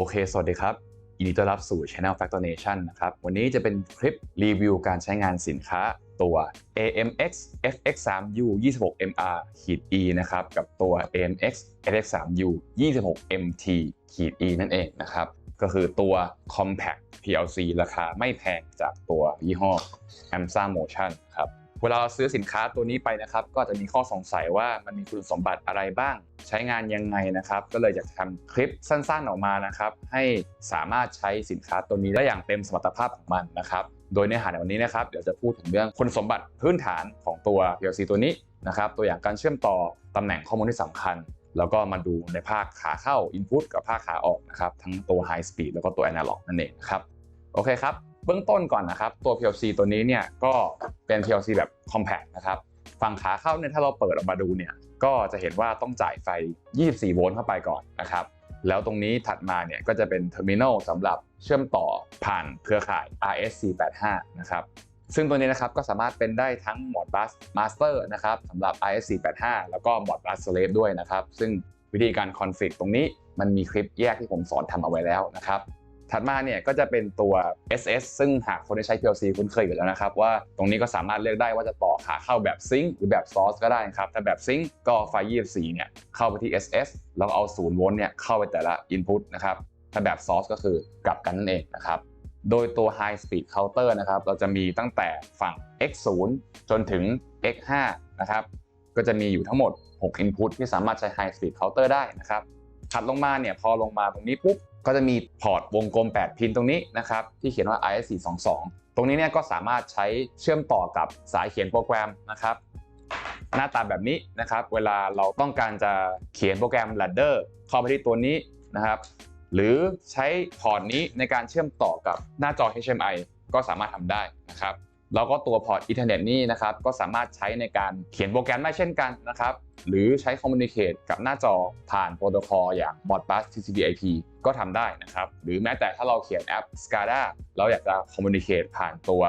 โอเค สวัสดีครับยินดีต้อนรับสู่ Channel Factor Nation นะครับ วันนี้จะเป็นคลิปรีวิวการใช้งานสินค้าตัว AMX FX3U 26MR E นะครับ กับตัว AMX FX3U 26MT E นั่นเองนะครับ ก็คือตัว Compact PLC ราคาไม่แพงจากตัวยี่ห้อ Amsa Motion ครับ เวลาเราซื้อสินค้าตัวนี้ไปนะครับ ก็จะมีข้อสงสัยว่ามันมีคุณสมบัติอะไรบ้าง ใช้งานยังไงนะครับ ก็เลยอยากจะทำคลิปสั้นๆออกมานะครับ ให้สามารถใช้สินค้าตัวนี้ได้อย่างเต็มสมรรถภาพของมันนะครับ โดยเนื้อหาในวันนี้นะครับเดี๋ยวจะพูดถึงเรื่องคุณสมบัติพื้นฐานของตัว PLC ตัวนี้นะครับ ตัวอย่างการเชื่อมต่อตำแหน่งข้อมูลที่สำคัญ แล้วก็มาดูในภาคขาเข้า Input กับภาคขาออกนะครับทั้งตัว High Speed แล้วก็ตัว Analog นั่นเองนะครับโอเคครับ เบื้องต้นก่อนนะครับ ตัว PLC ตัวนี้เนี่ยก็เป็น PLC แบบ compact นะครับฝั่งขาเข้าเนี่ยถ้าเราเปิดออกมาดูเนี่ยก็จะเห็นว่าต้องจ่ายไฟ 24 โวลต์เข้าไปก่อนนะครับ แล้วตรงนี้ถัดมาเนี่ยก็จะเป็นเทอร์มินอลสำหรับเชื่อมต่อผ่านเครือข่าย RSC85 นะครับซึ่งตัวนี้นะครับก็สามารถเป็นได้ทั้งหมดบัสมาสเตอร์นะครับสำหรับ RSC85 แล้วก็หมดบัส Slave ด้วยนะครับ ซึ่งวิธีการคอนฟิกตรงนี้มันมีคลิปแยกที่ผมสอนทำเอาไว้แล้วนะครับ ถัดมาเนี่ยก็จะเป็นตัว SS ซึ่งหากคนที่ใช้ PLC คุ้นเคยอยู่แล้วนะครับ ว่าตรงนี้ก็สามารถเลือกได้ว่าจะต่อขาเข้าแบบซิงค์หรือแบบซอร์สก็ได้นะครับ ถ้าแบบซิงค์ก็ไฟ24เนี่ยเข้าไปที่ SS แล้วเอา0โวลต์เนี่ยเข้าไปแต่ละ Input นะครับถ้าแบบซอร์สก็คือกลับกันนั่นเองนะครับโดยตัว High Speed Counter นะครับเราจะมีตั้งแต่ฝั่ง X0 จนถึง X5 นะครับก็จะมีอยู่ทั้งหมด 6 Input ที่สามารถใช้ High Speed Counter ได้นะครับถัดลงมาเนี่ยพอลงมาตรงนี้ปุ๊บ ก็จะมีพอร์ตวงกลม 8 พินตรงนี้นะครับที่เขียนว่า IS422 ตรงนี้เนี่ยก็สามารถใช้เชื่อมต่อกับสายเขียนโปรแกรมนะครับหน้าตาแบบนี้นะครับ เวลาเราต้องการจะเขียนโปรแกรม Ladder เข้าไปที่ตัวนี้นะครับ หรือใช้พอร์ตนี้ในการเชื่อมต่อกับหน้าจอ HMI ก็สามารถทำได้นะครับแล้วก็ตัวพอร์ตอีเทอร์เน็ตนี่นะครับก็สามารถใช้ในการเขียนโปรแกรมได้เช่นกันนะครับ หรือใช้คอมมูนิเคตกับหน้าจอผ่านโปรโตคอลอย่าง Modbus TCP/IP ก็ทำได้นะครับ หรือแม้แต่ถ้าเราเขียนแอป SCADA เราอยากจะคอมมูนิเคตผ่านตัว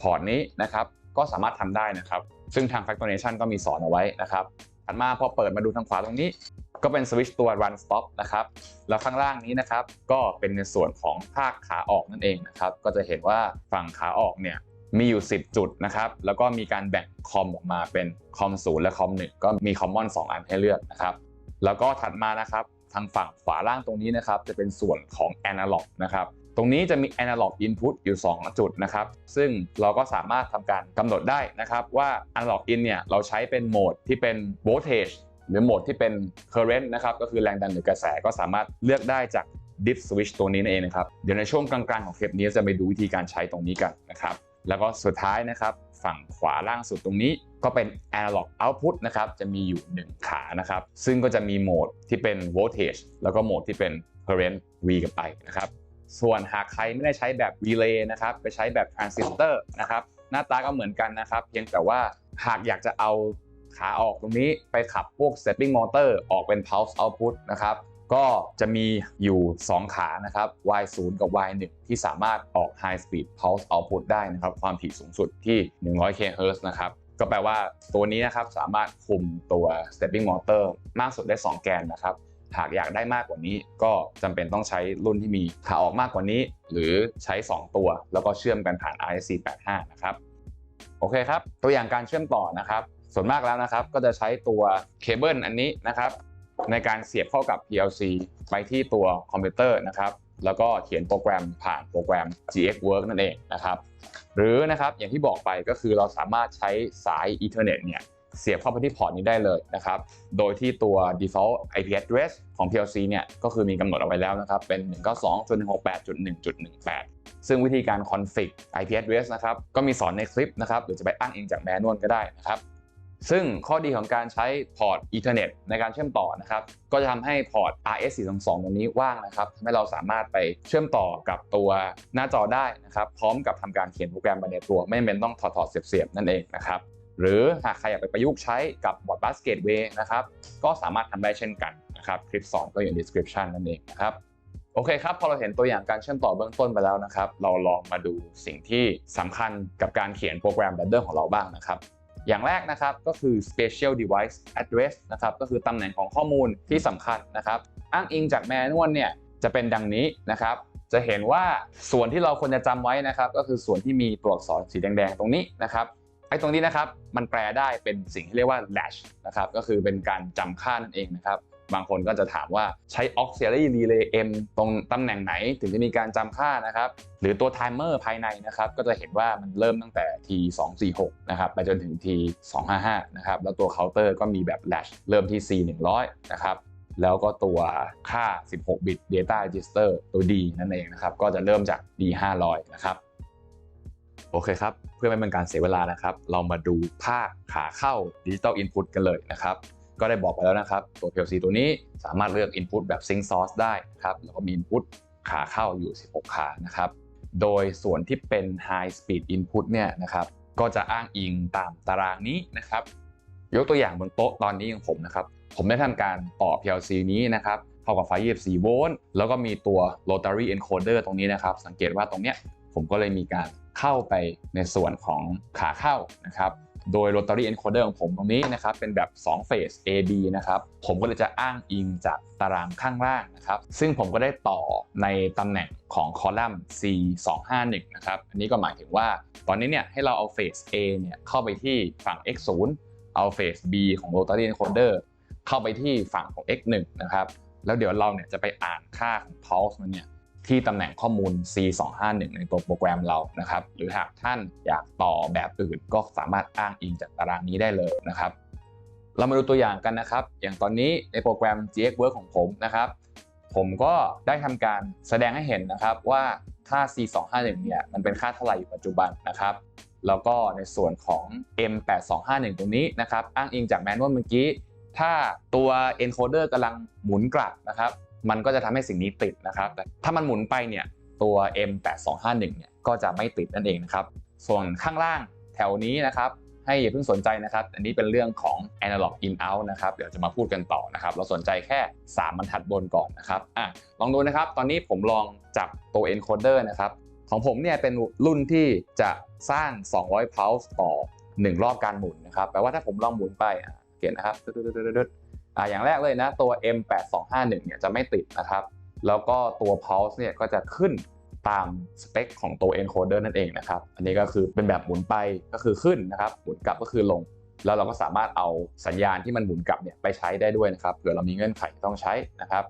พอร์ตนี้นะครับก็สามารถทำได้นะครับ ซึ่งทาง Factoration ก็มีสอนเอาไว้นะครับถัดมาพอเปิดมาดูทางขวาตรงนี้ ก็เป็นสวิตช์ตัว Run Stop นะครับ แล้วข้างล่างนี้นะครับ ก็เป็นในส่วนของภาคขาออกนั่นเองนะครับ ก็จะเห็นว่าฝั่งขาออกเนี่ยมีอยู่ 10 จุดนะครับ แล้วก็มีการแบ่งคอมออกมาเป็นคอม0และคอม1ก็มีคอมมอน2อันให้เลือกนะครับ แล้วก็ถัดมานะครับ ทางฝั่งขวาล่างตรงนี้นะครับจะเป็นส่วนของ Analog นะครับตรงนี้จะมี Analog Input อยู่ 2 จุดนะครับซึ่งเราก็สามารถทำการกำหนดได้นะครับว่า Analog In เนี่ยเราใช้เป็นโหมดที่เป็น Voltage หรือโหมดที่เป็น current นะครับก็คือแรงดันหรือกระแสก็สามารถเลือกได้จาก diff switch ตัวนี้นั่นเองนะครับ เดี๋ยวในช่วงกลางๆของคลิปนี้จะไปดูวิธีการใช้ตรงนี้กันนะครับ แล้วก็สุดท้ายนะครับ ฝั่งขวาล่างสุดตรงนี้ ก็เป็น analog output นะครับ จะมีอยู่ 1 ขานะครับ ซึ่งก็จะมีโหมดที่เป็น voltage แล้วก็โหมดที่เป็น current V กับ I นะครับ ส่วนหากใครไม่ได้ใช้แบบ relay นะครับ ไปใช้แบบ transistor นะครับ หน้าตาก็เหมือนกันนะครับ เพียงแต่ว่าหากอยากจะเอาขาออกตรงนี้ไปขับพวก stepping motor ออกเป็น pulse output นะครับ ก็จะมีอยู่ 2 ขานะครับ Y0 กับ Y1 ที่สามารถออก high speed pulse output ได้นะครับ ความถี่สูงสุดที่ 100 kHz นะครับ ก็แปลว่าตัวนี้นะครับสามารถคุมตัว stepping motor มากสุดได้ 2 แกนนะครับหากอยากได้มากกว่านี้ก็จำเป็นต้องใช้รุ่นที่มีขาออกมากกว่านี้ หรือใช้ 2 ตัว แล้วก็เชื่อมกันผ่าน RSC85 นะครับโอเคครับ ตัวอย่างการเชื่อมต่อนะครับ ส่วนมากแล้วนะครับก็จะใช้ตัวเคเบิลอันนี้นะครับ ในการเสียบเข้ากับ PLC ไปที่ตัวคอมพิวเตอร์นะครับ แล้วก็เขียนโปรแกรมผ่านโปรแกรม GX Work นั่นเองนะครับ หรือนะครับอย่างที่บอกไปก็คือเราสามารถใช้สาย Ethernet เน็ตเนี่ยเสียบเข้าไปที่พอร์ตนี้ได้เลยนะครับ โดยที่ตัว default IP address ของ PLC เนี่ยก็คือมีกำหนดเอาไว้แล้วนะครับ เป็น 192.168.1.18ซึ่งวิธีการ config IP address นะครับ ก็มีสอนในคลิปนะครับ หรือจะไปอ้างอิงจากแมนนวลก็ได้นะครับ ซึ่งข้อดีของการใช้พอร์ต Ethernet ในการเชื่อมต่อนะครับ ก็จะทำให้พอร์ต RS422 ตรงนี้ว่างนะครับทำให้เราสามารถไปเชื่อมต่อกับตัวหน้าจอได้นะครับ พร้อมกับทำการเขียนโปรแกรมไปในตัว ไม่เป็นต้องถอดถอดเสียบๆนั่นเองนะครับ หรือหากใครอยากไปประยุกต์ใช้กับบอร์ดบัสเกตเวย์นะครับ ก็สามารถทำได้เช่นกันนะครับ คลิป 2 ก็อยู่ใน description นั่นเองนะครับโอเคครับ พอเราเห็นตัวอย่างการเชื่อมต่อเบื้องต้นไปแล้วนะครับ เราลองมาดูสิ่งที่สำคัญกับการเขียนโปรแกรม Ladder ของเราบ้างนะครับ อย่างแรกนะครับก็คือ special device address นะครับก็คือตำแหน่งของข้อมูลที่สำคัญนะครับ อ้างอิงจากแมนนวลเนี่ยจะเป็นดังนี้นะครับจะเห็นว่าส่วนที่เราควรจะจำไว้นะครับ ก็คือส่วนที่มีตัวอักษรสีแดงๆ ตรงนี้นะครับไอ้ตรงนี้นะครับมันแปลได้เป็นสิ่งที่เรียกว่า latch นะครับก็คือเป็นการจำค่านั่นเองนะครับ บางคนก็จะถามว่าใช้ auxiliary relay m ตรงตำแหน่งไหนถึงจะมีการจำค่านะครับ หรือตัว timer ภายในนะครับ ก็จะเห็นว่ามันเริ่มตั้งแต่ t 2 4 6นะครับ ไปจนถึง t 2 5 5นะครับ แล้วตัว counter ก็มีแบบ latch เริ่มที่ c 100นะครับแล้วก็ตัวค่า 16 bit data register ตัว d นั่นเองนะครับ ก็จะเริ่มจาก d 500นะครับ โอเคครับ เพื่อไม่เป็นการเสียเวลานะครับ เรามาดูภาคขาเข้า Digital Input กันเลยนะครับ ก็ได้บอกไปแล้วนะครับ ตัว PLC ตัวนี้สามารถเลือก Input แบบ Sync Source ได้นะครับแล้วก็มี Input ขาเข้าอยู่ 16 ขานะครับ โดยส่วนที่เป็น High Speed Input เนี่ยนะครับก็จะอ้างอิงตามตารางนี้นะครับ ยกตัวอย่างบนโต๊ะตอนนี้ของผมนะครับ ผมได้ทำการต่อ PLC นี้นะครับเข้ากับไฟ24โวลต์แล้วก็มีตัว Rotary Encoder ตรงนี้นะครับ สังเกตว่าตรงเนี้ยผมก็เลยมีการเข้าไปในส่วนของขาเข้านะครับ โดย Rotary Encoder ของผมตรงนี้นะครับเป็นแบบ2 phase AB นะครับผมก็เลยจะอ้างอิงจากตารางข้างล่างนะครับซึ่งผมก็ได้ต่อในตำแหน่งของคอลัมน์ C251 นะครับอันนี้ก็หมายถึงว่าตอนนี้เนี่ยให้เราเอา phase A เนี่ยเข้าไปที่ฝั่ง X0 เอา phase B ของ Rotary Encoder เข้าไปที่ฝั่งของ X1 นะครับแล้วเดี๋ยวเราเนี่ยจะไปอ่านค่าของ pulse มันเนี่ย ที่ตำแหน่งข้อมูล C251 ในตัวโปรแกรมเรานะครับ หรือหากท่านอยากต่อแบบอื่นก็สามารถอ้างอิงจากตารางนี้ได้เลยนะครับ เรามาดูตัวอย่างกันนะครับ อย่างตอนนี้ในโปรแกรม GX Work ของผมนะครับ ผมก็ได้ทำการแสดงให้เห็นนะครับว่าค่า C251 เนี่ยมันเป็นค่าเท่าไหร่อยู่ปัจจุบันนะครับแล้วก็ในส่วนของ M8251 ตรงนี้นะครับ อ้างอิงจากแมนนวลเมื่อกี้ ถ้าตัว encoder กำลังหมุนกลับนะครับ มันก็จะทำให้สิ่งนี้ติดนะครับแต่ถ้ามันหมุนไปเนี่ยตัว M8251 เนี่ยก็จะไม่ติดนั่นเองนะครับ ส่วนข้างล่างแถวนี้นะครับให้อย่าเพิ่งสนใจนะครับ อันนี้เป็นเรื่องของ analog in out นะครับ เดี๋ยวจะมาพูดกันต่อนะครับ เราสนใจแค่ 3 บรรทัดบนก่อนนะครับ อะ ลองดูนะครับ ตอนนี้ผมลองจับตัว encoder นะครับ ของผมเนี่ยเป็นรุ่นที่จะสร้าง 200 pulse ต่อ 1 รอบการหมุนนะครับ แปลว่าถ้าผมลองหมุนไปอะเห็นนะครับตึ๊ดๆๆๆ อ่าอย่างแรกเลยนะตัว M8251 เนี่ยจะไม่ติดนะครับ แล้วก็ตัว pulse เนี่ยก็จะขึ้นตามสเปคของตัว encoder นั่นเองนะครับ อันนี้ก็คือเป็นแบบหมุนไปก็คือขึ้นนะครับ หมุนกลับก็คือลง แล้วเราก็สามารถเอาสัญญาณที่มันหมุนกลับเนี่ยไปใช้ได้ด้วยนะครับเผื่อเรามีเงื่อนไถ่ต้องใช้นะครับ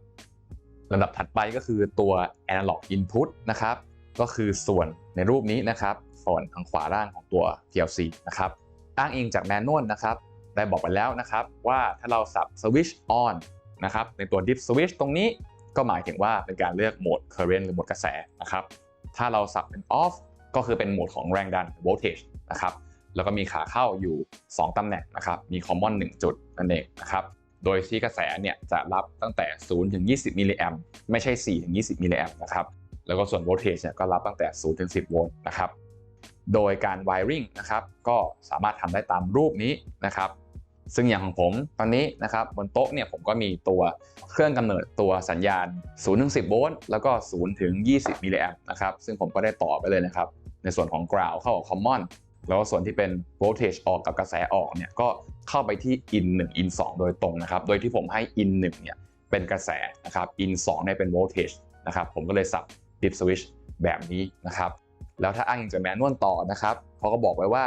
ลำดับถัดไปก็คือตัว analog input นะครับ ก็คือส่วนในรูปนี้นะครับส่วนทางขวาล่างของตัว PLC นะครับ อ้างอิงจากแมนนวลนะครับ ได้บอกไปแล้วนะครับว่าถ้าเราสับ switch on นะครับในตัว dip switch ตรงนี้ก็หมายถึงว่าเป็นการเลือกโหมด current หรือโหมดกระแสนะครับถ้าเราสับเป็น off ก็คือเป็นโหมดของแรงดัน voltage นะครับแล้วก็มีขาเข้าอยู่ 2 ตำแหน่งนะครับมี common 1 จุดนั่นเองนะครับโดยที่กระแสเนี่ยจะรับตั้งแต่ 0 ถึง 20 มิลลิแอมไม่ใช่ 4 ถึง 20 มิลลิแอมนะครับแล้วก็ส่วน voltage เนี่ยก็รับตั้งแต่ 0 ถึง 10 โวลต์นะครับโดยการ wiring นะครับก็สามารถทำได้ตามรูปนี้นะครับ ซึ่งอย่างของผมตอนนี้นะครับบนโต๊ะเนี่ยผมก็มีตัวเครื่องกำเนิดตัวสัญญาณ 0 ถึง 10 โวลต์แล้วก็ 0 ถึง 20 มิลลิแอมป์นะครับซึ่งผมก็ได้ต่อไปเลยนะครับ ในส่วนของ ground เข้ากับ common แล้วก็ส่วนที่เป็น voltage ออกกับกระแสออกเนี่ยก็เข้าไปที่ in 1 in 2 โดยตรงนะครับ โดยที่ผมให้ in 1เนี่ยเป็นกระแสนะครับ in 2เนี่ยเป็น voltage นะครับผมก็เลยสับ dip switch แบบนี้นะครับ แล้วถ้าอ้างอิงจากแมนนวลต่อนะครับเขาก็บอกไว้ว่า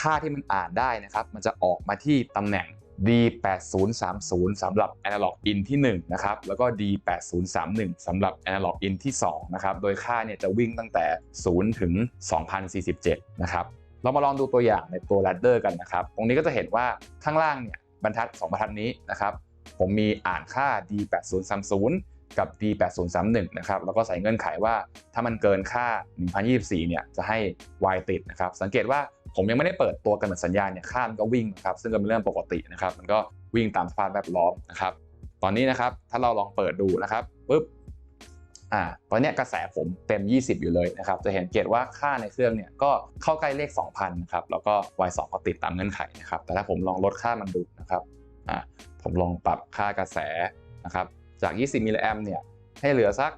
ค่าที่มันอ่านได้นะครับ มันจะออกมาที่ตำแหน่ง D8030 สำหรับ Analog In ที่ 1 นะครับ แล้วก็ D8031 สำหรับ Analog In ที่ 2 นะครับ โดยค่าเนี่ยจะวิ่งตั้งแต่ 0 ถึง 2047 นะครับ เรามาลองดูตัวอย่างในตัว ladder กันนะครับ ตรงนี้ก็จะเห็นว่าข้างล่างเนี่ยบรรทัด 2 บรรทัดนี้นะครับ ผมมีอ่านค่า D8030 กับ D8031 นะครับ แล้วก็ใส่เงื่อนไขว่าถ้ามันเกินค่า 1024 เนี่ย จะให้ Y ติดนะครับ สังเกตว่า ผมยังไม่ได้เปิดตัวกำหนดสัญญาณเนี่ยค่ามันก็วิ่งนะครับซึ่งก็เป็นเรื่องปกตินะครับ มันก็วิ่งตามสภาพแวดล้อมนะครับ ตอนนี้นะครับถ้าเราลองเปิดดูนะครับปุ๊บอ่าตอนเนี้ยกระแสผมเต็ม 20 อยู่เลยนะครับ จะเห็นเกตว่าค่าในเครื่องเนี่ยก็เข้าใกล้เลข 2,000นะครับแล้วก็ Y2 ก็ติดตามเงื่อนไขนะครับ แต่ถ้าผมลองลดค่ามันดูนะครับอ่าผมลองปรับค่ากระแสนะครับจาก 20มิลลิแอมเนี่ยให้เหลือสัก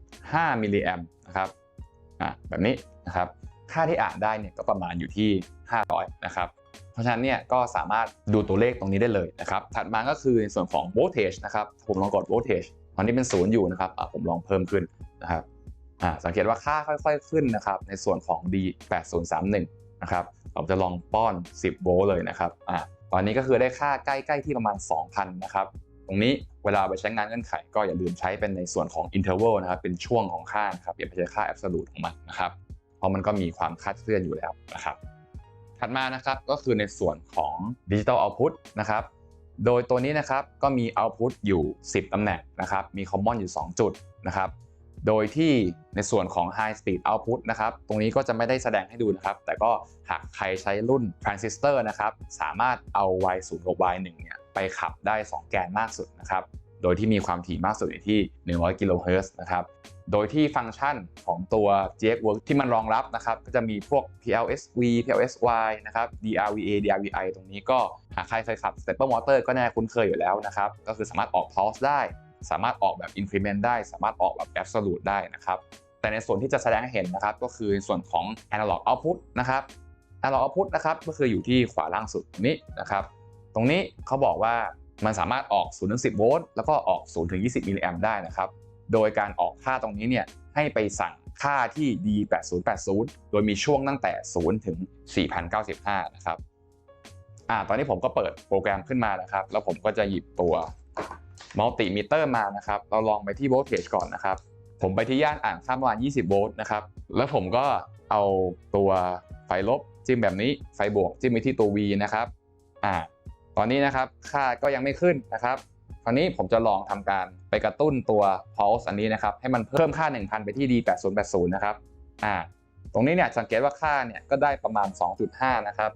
5มิลลิแอมนะครับอ่าแบบนี้นะครับ ค่าที่อ่านได้เนี่ยก็ประมาณอยู่ที่ 500 นะครับ เพราะฉะนั้นเนี่ยก็สามารถดูตัวเลขตรงนี้ได้เลยนะครับ ถัดมาก็คือในส่วนของ voltage นะครับ ผมลองกด voltage ทอนนี้เป็นศูนย์อยู่นะครับอะผมลองเพิ่มขึ้นนะครับอ่าสังเกตว่าค่าค่อยๆขึ้นนะครับ ในส่วนของ D8031 นะครับผมจะลองป้อน 10 โวลต์เลยนะครับอ่าตอนนี้ก็คือได้ค่าใกล้ๆที่ประมาณ 2,000 นะครับตรงนี้เวลาไปใช้งานเงื่อนไข ก็อย่าลืมใช้เป็นในส่วนของ interval นะครับ เป็นช่วงของค่านะครับอย่าไปใช้ค่า absolute ของมันนะครับ เพราะมันก็มีความคลาดเคลื่อนอยู่แล้วนะครับ ถัดมานะครับก็คือในส่วนของ Digital Output นะครับโดยตัวนี้นะครับก็มี Output อยู่ 10ตำแหน่งนะครับมี Common อยู่ 2 จุดนะครับโดยที่ในส่วนของ High Speed Output นะครับ ตรงนี้ก็จะไม่ได้แสดงให้ดูนะครับ แต่ก็หากใครใช้รุ่น Transistor นะครับ สามารถเอา Y0 กับ Y1 เนี่ยไปขับได้ 2 แกนมากสุดนะครับ โดยที่มีความถี่มากสุดอยู่ที่ 100 กิโลเฮิรตซ์นะครับ โดยที่ฟังก์ชันของตัว GX Work ที่มันรองรับนะครับ ก็จะมีพวก PLSV PLSY นะครับ DRVA DRVI ตรงนี้ก็หากใครเคยขับ Stepper Motor ก็น่าคุ้นเคยอยู่แล้วนะครับ ก็คือสามารถออก pulse ได้ สามารถออกแบบ increment ได้ สามารถออกแบบ absolute ได้นะครับ แต่ในส่วนที่จะแสดงให้เห็นนะครับ ก็คือส่วนของ analog output นะครับ analog output นะครับ ก็คืออยู่ที่ขวาล่างสุดนี้นะครับ ตรงนี้เขาบอกว่า มันสามารถออก0ถึง10 โวลต์แล้วก็ออก0ถึง20 มิลลิแอมได้นะครับ โดยการออกค่าตรงนี้เนี่ยให้ไปสั่งค่าที่ D8080 โดยมีช่วงตั้งแต่ 0 ถึง 4095 นะครับอ่าตอนนี้ผมก็เปิดโปรแกรมขึ้นมานะครับ แล้วผมก็จะหยิบตัวมัลติมิเตอร์มานะครับ เราลองไปที่โวลต์เทจก่อนนะครับ ผมไปที่ย่านอ่านค่าประมาณ 20 โวลต์นะครับ แล้วผมก็เอาตัวไฟลบจิ้มแบบนี้ ไฟบวกจิ้มไปที่ตัว V นะครับ อ่า อนนี้นะครับค่าก็ยังไม่ขึ้นนะครับคราวนี้ผมจะลองทำการไปกระตุ้นตัว pulse อันนี้นะครับให้มันเพิ่มค่า 1000 ไปที่ D8080 นะครับอ่าตรงนี้เนี่ยสังเกตว่าค่าเนี่ยก็ได้ประมาณ 2.5 นะครับ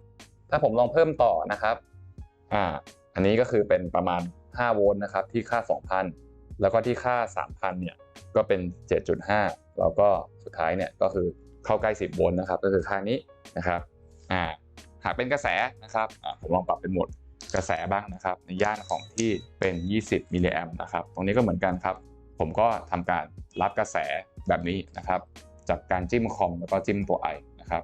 ถ้าผมลองเพิ่มต่อนะครับอ่าอันนี้ก็คือเป็นประมาณ 5 โวลต์นะครับที่ค่า 2,000 แล้วก็ที่ค่า 3,000 เนี่ยก็เป็น 7.5 แล้วก็สุดท้ายเนี่ยก็คือเข้าใกล้ 10 โวลต์นะครับก็คือค่านี้นะครับอ่าหากเป็นกระแสนะครับอ่าผมลองปรับเป็นโหมด กระแสบ้างนะครับ ในย่านของที่เป็น 20 มิลลิแอมนะครับ ตรงนี้ก็เหมือนกันครับ ผมก็ทำการรับกระแสแบบนี้นะครับ จากการจิ้มคอมแล้วก็จิ้มตัว I นะครับ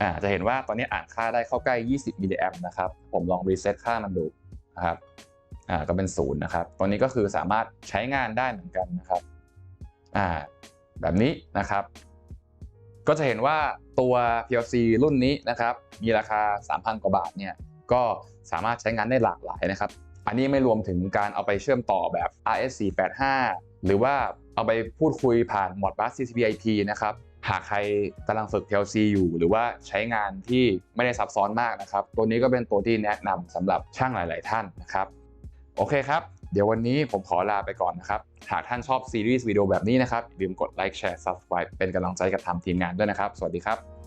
อ่าจะเห็นว่าตอนนี้อ่านค่าได้เข้าใกล้ 20 มิลลิแอมนะครับ ผมลองรีเซ็ตค่ามันดูนะครับอ่าก็เป็นศูนย์นะครับตัวนี้ก็คือสามารถใช้งานได้เหมือนกันนะครับอ่าแบบนี้นะครับ ก็จะเห็นว่าตัว PLC รุ่นนี้นะครับ มีราคา 3,000 กว่าบาทเนี่ย ก็สามารถใช้งานได้หลากหลายนะครับ อันนี้ไม่รวมถึงการเอาไปเชื่อมต่อแบบ RS485 หรือว่าเอาไปพูดคุยผ่าน Modbus TCP/IP นะครับหากใครกำลังฝึก PLC อยู่ หรือว่าใช้งานที่ไม่ได้ซับซ้อนมากนะครับ ตัวนี้ก็เป็นตัวที่แนะนำสำหรับช่างหลาย ๆ ท่านนะครับ โอเคครับ เดี๋ยววันนี้ผมขอลาไปก่อนนะครับ หากท่านชอบซีรีส์วิดีโอแบบนี้นะครับอย่าลืมกดไลค์แชร์ Subscribe เป็นกำลังใจกับทำทีมงานด้วยนะครับ สวัสดีครับ